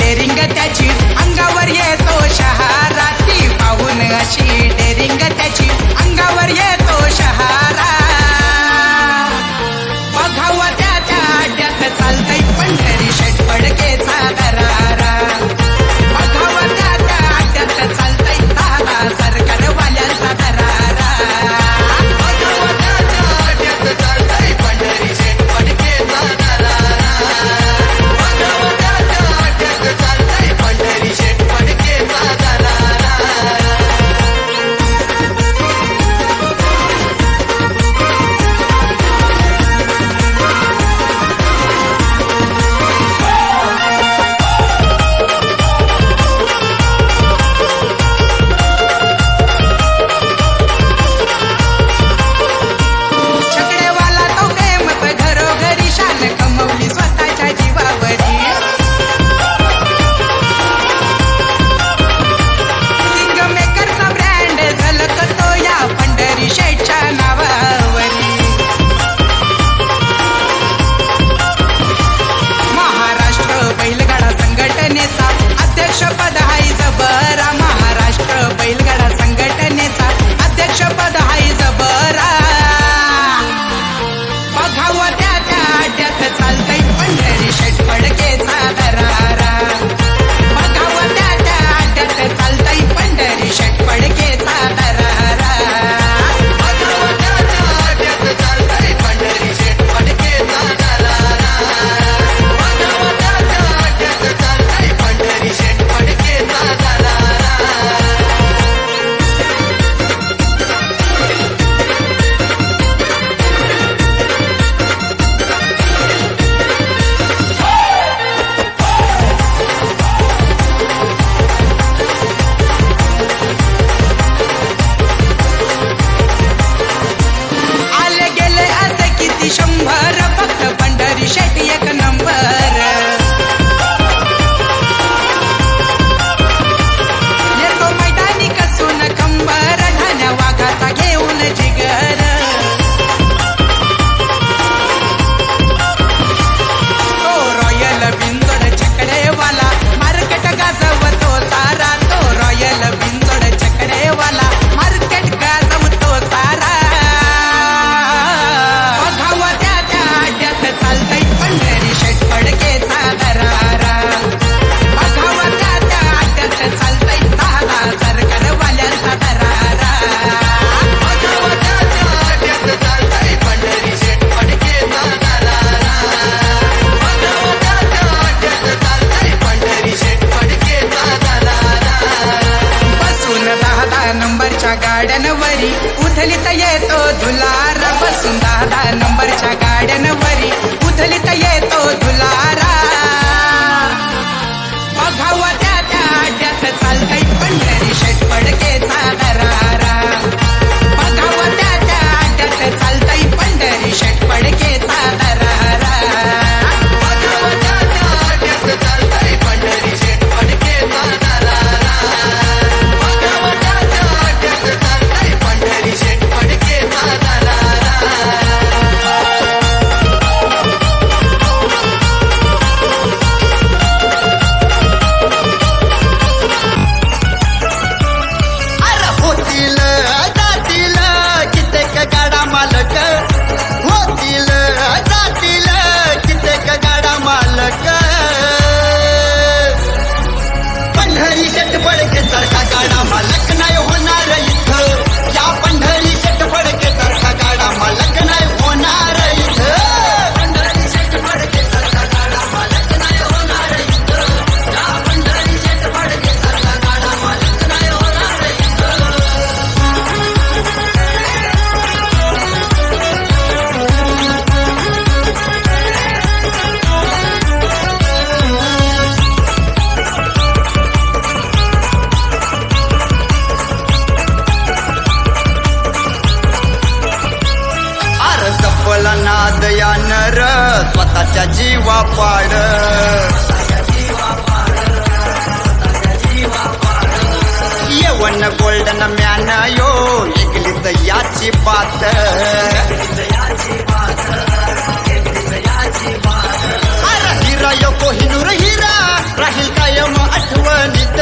டெரிங்க தச்சு नंबरच्या गाड्यान वरी उथलीत येतो धुलार बसून दादा नंबरच्या गाड्यान वरी उथलीत येतो धुलार बात हिरा यो कोहिनूर हिरा राहील कायम आठवणीत